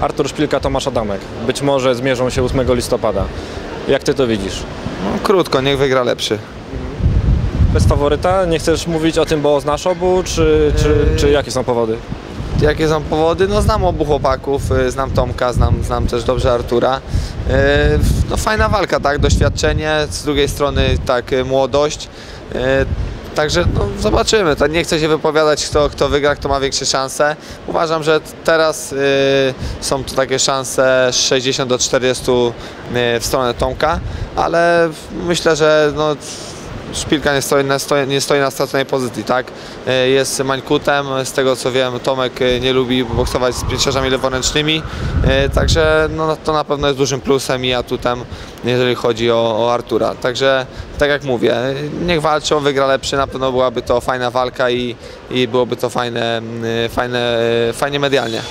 Artur Szpilka, Tomasz Adamek. Być może zmierzą się 8 listopada. Jak ty to widzisz? No, krótko, niech wygra lepszy. Bez faworyta? Nie chcesz mówić o tym, bo znasz obu, czy, czy, czy jakie są powody? Jakie są powody? No znam obu chłopaków, y, znam Tomka, znam, znam też dobrze Artura. Y, No fajna walka, tak, doświadczenie, z drugiej strony tak, y, młodość. Także no, zobaczymy. Nie chcę się wypowiadać, kto, kto wygra, kto ma większe szanse. Uważam, że teraz y, są tu takie szanse 60 do 40 y, w stronę Tomka, ale myślę, że no, Szpilka nie stoi, na, nie stoi na straconej pozycji, tak? E, Jest mańkutem, z tego co wiem Tomek e, nie lubi boksować z pięściarzami leworęcznymi, e, także no, to na pewno jest dużym plusem i atutem, jeżeli chodzi o, o Artura. Także tak jak mówię, niech walczą, wygra lepszy, na pewno byłaby to fajna walka i, i byłoby to fajne, mm, fajne, fajnie medialnie.